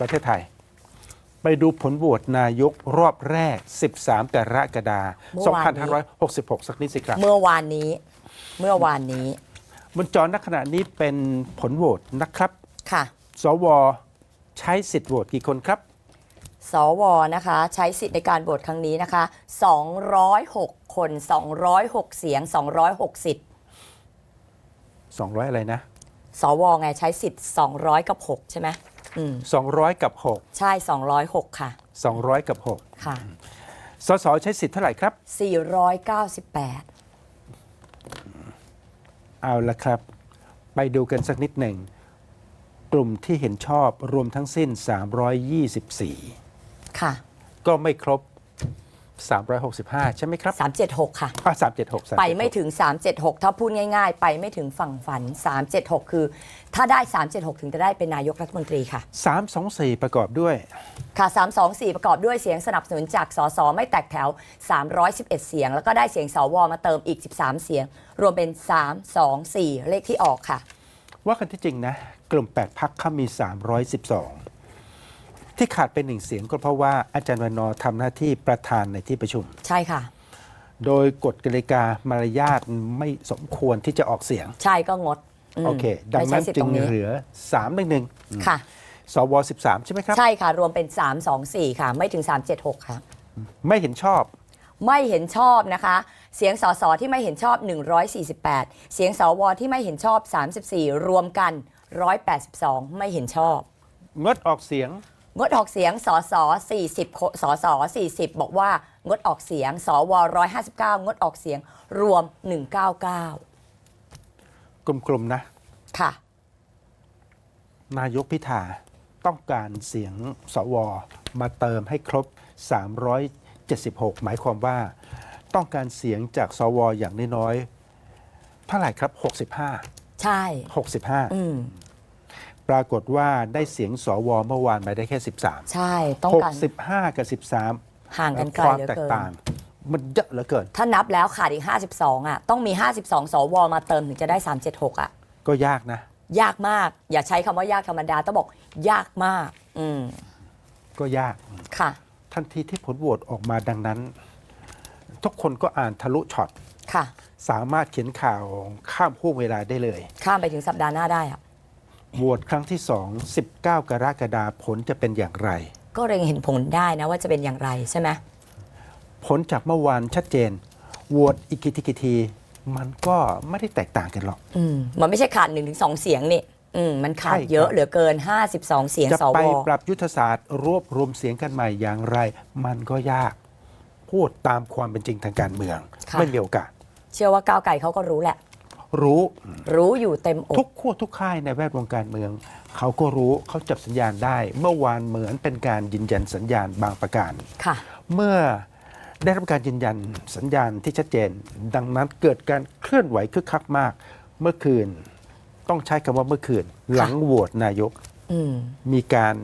ประเทศไทย ไปดูผลโหวตนายกรอบแรก 13กรกฎาเมื่คอวานนี้ ม2566 สักนิดสิครับ เมื่อวานนี้ เมื่อวานนี้บนจอณขณะนี้เป็นผลโหวตนะครับ ค่ะ สว ใช้สิทธิ์โหวตกี่คนครับ สวนะคะ ใช้สิทธิ์ในการโหวตครั้งนี้นะคะ 206 คน 206 เสียง 206 สิทธิ์ 200 อะไรนะ สวไงใช้สิทธิ์ 200 กับ 6 ใช่ไหม อืม200 กับใช่ 206 ค่ะ6 200 กับ ค่ะ 6 สสใช้สิทธิ์เท่าไหร่ครับ 498 เอาละครับ ไปดูกันสักนิดหนึ่ง กลุ่มที่เห็นชอบรวมทั้งสิ้น 324 ค่ะ ก็ไม่ครบ 365 ใช่ไหมครับ376 ค่ะ อะ376 376 ไปไม่ถึง 376 ถ้าพูดง่ายๆ ไปไม่ถึงฝั่งฝัน 376 คือ ถ้าได้ 376 ถึงจะได้เป็นนายกรัฐมนตรีค่ะ 324 ประกอบด้วย ค่ะ 324 ประกอบด้วยเสียงสนับสนุนจากสสไม่แตกแถว 311 เสียง แล้วก็ได้เสียงสวมาเติมอีก 13 เสียง รวมเป็น 324 เลขที่ออกค่ะ ว่ากันที่จริงนะ กลุ่ม 8 พักเขามี 312 ที่ขาดเป็นหนึ่งเสียงก็เพราะว่าอาจารย์วันนอร์ทำหน้าที่ประธานในที่ประชุม ใช่ค่ะ โดยกฎกติกามารยาทไม่สมควรที่จะออกเสียง ใช่ก็งดมโอเค ดังไม่นั้ใช้นสิทธิ์จึตงรงนี้เหลือ3 1 1ค่ะสว13 ใช่ไหมครับ ใช่ค่ะ รวมเป็น 324 ค่ะ ไม่ถึง 376 ค่ะ ไม่เห็นชอบไม่เห็นชอบนะคะ เสียงสสที่ไม่เห็นชอบ 148 เสียงสวที่ไม่เห็นชอบ 34 รวมกัน 182 ไม่เห็นชอบ งดออกเสียง งดออกเสียงสส40คนสส40 บอกว่างดออกเสียงสว159 งดออกเสียงรวม 199 กลุ่มๆนะ ค่ะ นายกพิธาต้องการเสียงสวมาเติมให้ครบ 376 หมายความว่าต้องการเสียงจากสวอย่างน้อยๆเท่าไหร่ครับ 65 ใช่ 65อืม ปรากฏว่าได้เสียงสวเมื่อวานมาได้แค่ 13 ใช่ ต้องการ 65 กับ 13 ห่างกันไกลความเหลือแตกเกินต่างมันเยอะเหลือเกิน ถ้านับแล้วขาดอีก 52 อะ ต้องมี 52 สวมาเติมถึงจะได้ 376 อะ ก็ยากนะ ยากมาก อย่าใช้คำว่ายากธรรมดา ต้องบอก ยากมาก อืม ก็ยาก ค่ะ ทันทีที่ผลโหวตออกมาดังนั้น ทุกคนก็อ่านทะลุช็อต ค่ะ สามารถเขียนข่าวข้ามห่วงเวลาได้เลย ข้ามไปถึงสัปดาห์หน้าได้อะ โหวตครั้งที่2 19 กรกฎาคมผลจะเป็นอย่างไร ก็เร็งเห็นผลได้นะว่าจะเป็นอย่างไรใช่ไหมผลจากเมื่อวานชัดเจนโหวตอีกกี่ทีกี่ที มันก็ไม่ได้แตกต่างกันหรอก อืมมันไม่ใช่ขาด1นถึงสเสียงนี่อืมมันขาดใช่ครับเยอะเหลือเกิน 52 เสียงจะสวไปปรับยุทธศาสตร์ รวบรวมเสียงกันใหม่อย่างไร มันก็ยาก พูดตามความเป็นจริงทางการเมืองค่ะไม่มีโอกาส เชื่อว่าก้าวไก่เขาก็รู้แหละ รู้รู้อยู่เต็มอกทุกขั้วทุกค่ายในแวดวงการเมือง เขาก็รู้เขาจับสัญญาณได้ เมื่อวานเหมือนเป็นการยืนยันสัญญาณบางประการค่ะ เมื่อได้รับการยืนยันสัญญาณที่ชัดเจน ดังนั้นเกิดการเคลื่อนไหวคึกคักมาก เมื่อคืน ต้องใช้คำว่าเมื่อคืน หลังโหวตนายกอืมมีการ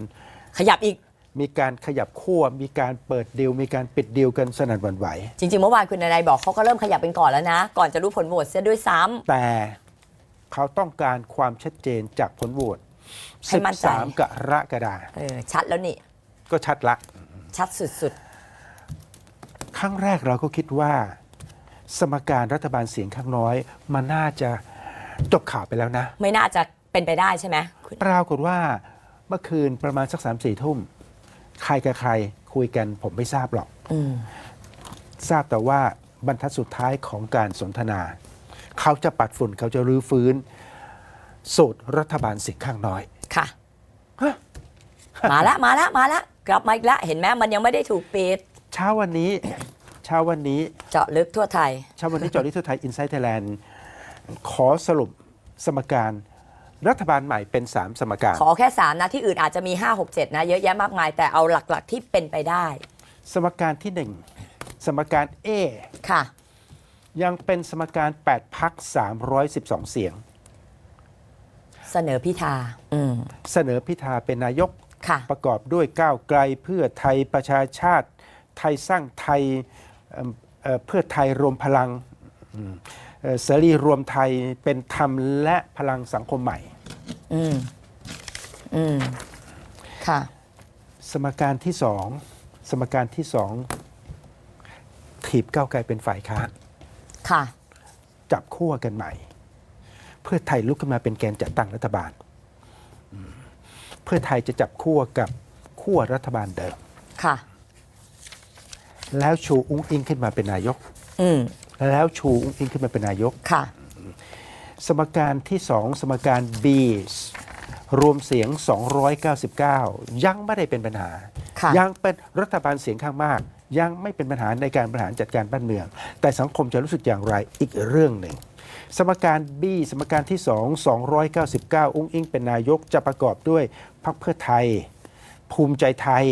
ขยับอีก มีการขยับขั้วมีการเปิดดีลมีการปิดดีลกันสนั่นหวั่นไหว จริงๆ เมื่อวานคุณนายบอกเขาก็เริ่มขยับเป็นก่อนแล้วนะ ก่อนจะรู้ผลโหวตเสียด้วยซ้ำ แต่เขาต้องการความชัดเจนจากผลโหวตให้มั่นใจ 13กรกฎาคมเออชัดแล้วนี่ ก็ชัดละ ชัดสุดครั้งแรกเราก็คิดว่า สมการรัฐบาลเสียงข้างน้อย มันน่าจะจบข่าวไปแล้วนะ ๆ ไม่น่าจะเป็นไปได้ใช่ไหมคุณปรากฏว่าเมื่อคืนประมาณสักสามสี่ทุ่ม ใครกับใครคุยกันผมไม่ทราบหรอกอืมทราบแต่ว่าบรรทัดสุดท้ายของการสนทนา เขาจะปัดฝุ่นเขาจะรื้อฟื้น สูตรรัฐบาลเสียงข้างน้อย ค่ะฮะมาละมาละมาละกลับมาอีกแล้วเห็นไหมมันยังไม่ได้ถูกปิด เช้าวันนี้ เช้าวันนี้ เจาะลึกทั่วไทย เช้าวันนี้จอริทไทยอินไซต์ไทยแลนด์ขอสรุปสมการ รัฐบาลใหม่เป็น 3 สมการ ขอแค่ 3 นะที่อื่นอาจจะมี 5 6 7 นะ เยอะแยะมากมาย แต่เอาหลักๆที่เป็นไปได้ สมการที่ 1 สมการ A ค่ะ ยังเป็นสมการ 8พัก312 เสียง เสนอพิธาอืมเสนอพิธาเป็นนายกค่ะ ประกอบด้วยก้าวไกลเพื่อไทยประชาชาติ ไทยสร้างไทยเอิ่มเอ่อเพื่อไทยรวมพลังอืมเอ่อเสรีรวมไทยเป็นธรรมและพลังสังคมใหม่ อืม อืม ค่ะ สมการที่สองสมการที่สองถีบก้าวไกลเป็นฝ่ายค้านค่ะ จับขั้วกันใหม่ เพื่อไทยลุกขึ้นมาเป็นแกนจัดตั้งรัฐบาลอืมเพื่อไทยจะจับขั้วกับขั้วรัฐบาลเดิม ค่ะ แล้วชูอุ้งอิงขึ้นมาเป็นนายก อืม แล้วชูอุ้งอิงขึ้นมาเป็นนายก ค่ะ สมการที่สองสมการ B รวมเสียง 299 ยังไม่ได้เป็นปัญหาค่ะยังเป็นรัฐบาลเสียงข้างมาก ยังไม่เป็นปัญหาในการบริหารจัดการบ้านเมือง แต่สังคมจะรู้สึกอย่างไรอีกเรื่องหนึ่ง สมการ B สมการที่ 2 299 อุ้งอิงเป็นนายกจะประกอบด้วยพรรคเพื่อไทย ภูมิใจไทย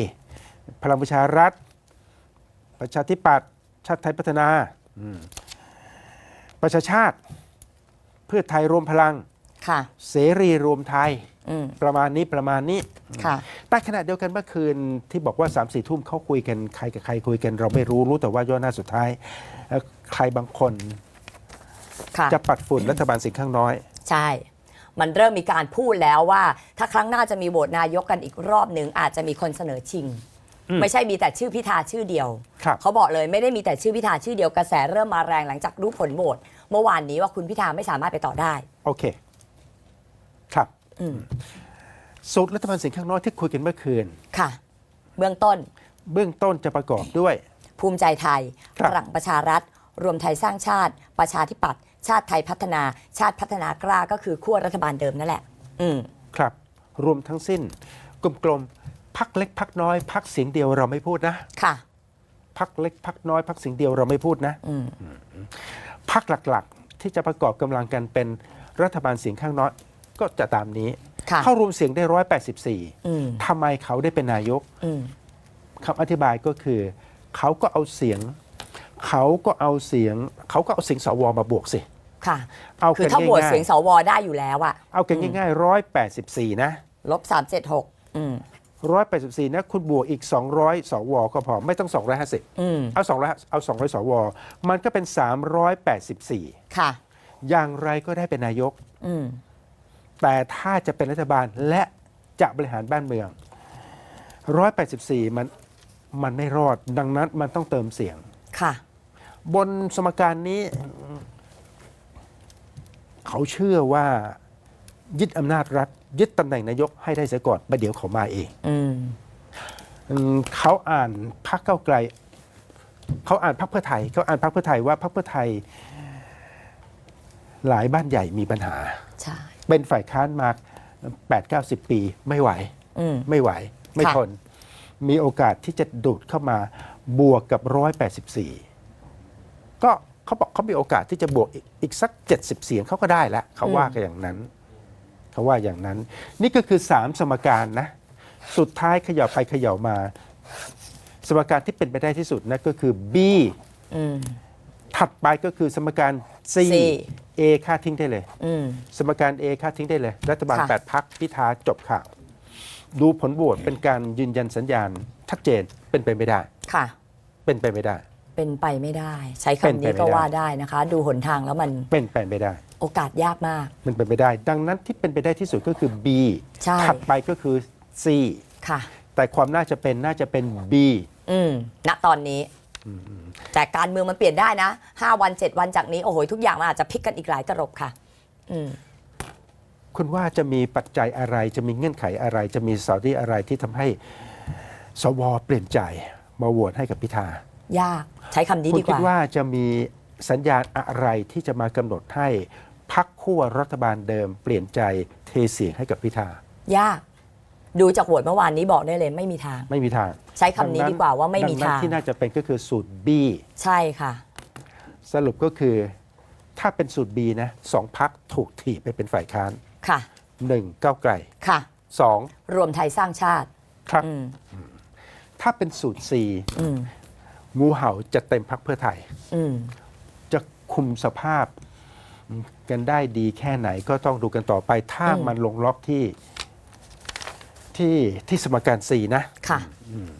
พลังประชารัฐ ประชาธิปัตย์ชาติไทยพัฒนาอืมประชาชาติ เพื่อไทยรวมพลัง ค่ะ เสรีรวมไทย อืม ประมาณนี้ประมาณนี้ ค่ะ แต่ขณะเดียวกันเมื่อคืนที่บอกว่า3ามสี่ทุ่มเขาคุยกันใครกับใครคุยกัน เราไม่รู้รู้แต่ว่าย่อหน้าสุดท้ายเอ่อใครบางคนค่ะ จะปัดฝุ่นรัฐบาลเสียงข้างน้อย ใช่ มันเริ่มมีการพูดแล้วว่า ถ้าครั้งหน้าจะมีโหวตนายกกันอีกรอบหนึ่งอาจจะมีคนเสนอชิง อืมไม่ใช่มีแต่ชื่อพิธาชื่อเดียว ครับ เขาบอกเลยไม่ได้มีแต่ชื่อพิธาชื่อเดียวกระแสเริ่มมาแรงหลังจากรู้ผลโหวตเมื่อวานนี้ว่าคุณพิธาไม่สามารถไปต่อได้ โอเค ครับอืมสูตรรัฐบาลเสียงข้างน้อยที่คุยกันเมื่อคืน ค่ะ เบื้องต้น เบื้องต้นจะประกอบด้วย ภูมิใจไทยครับพลังประชารัฐ รวมไทยสร้างชาติ ประชาธิปัตย์ชาติไทยพัฒนา ชาติพัฒนากล้าก็คือขั้วรัฐบาลเดิมนั่นแหละ อืมครับ รวมทั้งสิ้น กลมๆพักเล็กพักน้อยพักเสียงเดียวเราไม่พูดนะ ค่ะพักเล็กพักน้อยพักเสียงเดียวเราไม่พูดนะอืมพักหลักๆที่จะประกอบกำลังกันเป็นรัฐบาลเสียงข้างน้อย ก็จะตามนี้ ค่ะเข้ารวมเสียงได้184อืมทำไมเขาได้เป็นนายกอืม คำอธิบายก็คือ เขาก็เอาเสียง เขาก็เอาเสียง เขาก็เอาเสียงสวมาบวกสิ ค่ะ เอาคือกันถ้าโหวตง่ายเสียงสวได้อยู่แล้วอะๆเอากันง่ายๆ184นะลบสามเจ็ดหกอืม184นะคุณบวกอีก200สวก็พอไม่ต้อง250อืม เอา200เอา200สวมันก็เป็น384ค่ะ อย่างไรก็ได้เป็นนายก อืม แต่ถ้าจะเป็นรัฐบาลและจะบริหารบ้านเมือง 184 มันมันไม่รอด ดังนั้นมันต้องเติมเสียง ค่ะ บนสมการนี้ เขาเชื่อว่ายึดอำนาจรัฐ ยึดตำแหน่งนายกให้ได้เสียก่อนประเดี๋ยวเขามาเองอืมอืมเขาอ่านพักเก้าวไกล เขาอ่านพักเพื่อไทย เขาอ่านพักเพื่อไทยว่าพักเพื่อไทย หลายบ้านใหญ่มีปัญหา ใช่เป็นฝ่ายค้านมา 8-90 ปีไม่ไหวอืมไม่ไหว ไม่ค่ะทน มีโอกาสที่จะดูดเข้ามาบวกกับ 184 ก็เขาบอกเขามีโอกาสที่จะบวกอีกอีกสัก 70 เสียงเขาก็ได้แล้วเขาว่ากันอย่างนั้นเขาว่าอย่างนั้น นี่ก็คือ 3 สมการนะ สุดท้ายเขย่าไปเขย่ามา สมการที่เป็นไปได้ที่สุดนะก็คือ B อืม ถัดไปก็คือสมการ C C A ค่าทิ้งได้เลย อืม สมการ A ค่าทิ้งได้เลย รัฐบาล ค่ะ 8 พักพิธาจบข่าว ดูผลโหวตเป็นการยืนยันสัญญาณ ชัดเจนเป็นไปไม่ได้ ค่ะ เป็นไปไม่ได้ เป็นไปไม่ได้ ใช้เป็นคำไปนี้ไม่ก็ได้ว่าได้นะคะ ดูหนทางแล้วมันเป็นไปไม่ได้ โอกาสยากมาก มันเป็นไปได้ ดังนั้นที่เป็นไปได้ที่สุดก็คือ B ใช่ ถัดไปก็คือ C ค่ะ แต่ความน่าจะเป็นน่าจะเป็น B อืมณตอนนี้ แต่การเมืองมันเปลี่ยนได้นะ5วัน7วันจากนี้โอ้โหทุกอย่างมันอาจจะพลิกกันอีกหลายตลบค่ะ อืมคุณว่าจะมีปัจจัยอะไรจะมีเงื่อนไขอะไร จะมีสอดี้อะไรที่ทำให้สวเปลี่ยนใจมาโหวตให้กับพิธายากใช้คำนี้คุณดีกคิดว่าว่าจะมีสัญญาณอะไรที่จะมากำหนดให้พักขั้วรัฐบาลเดิม เปลี่ยนใจเทเสียงให้กับพิธายาก ดูจากโหวตเมื่อวานนี้บอกได้เลยไม่มีทาง ไม่มีทางใช้คำนี้ดีกว่าว่าไม่มีดันั้นทาง ที่น่าจะเป็นก็คือสูตร B ใช่ค่ะ สรุปก็คือ ถ้าเป็นสูตร B นะสองพักถูกถีบไปเป็นฝ่ายค้านค่ะ หนึ่งก้าวไกลค่ะ สองรวมไทยสร้างชาติ ครับ อืม ถ้าเป็นสูตร C อืม งูเห่าจะเต็มพักเพื่อไทย อืม จะคุมสภาพกันได้ดีแค่ไหนก็ต้องดูกันต่อไป ถ้าอืมมันลงล็อกที่ ที่ที่สมการ C นะ ค่ะอืม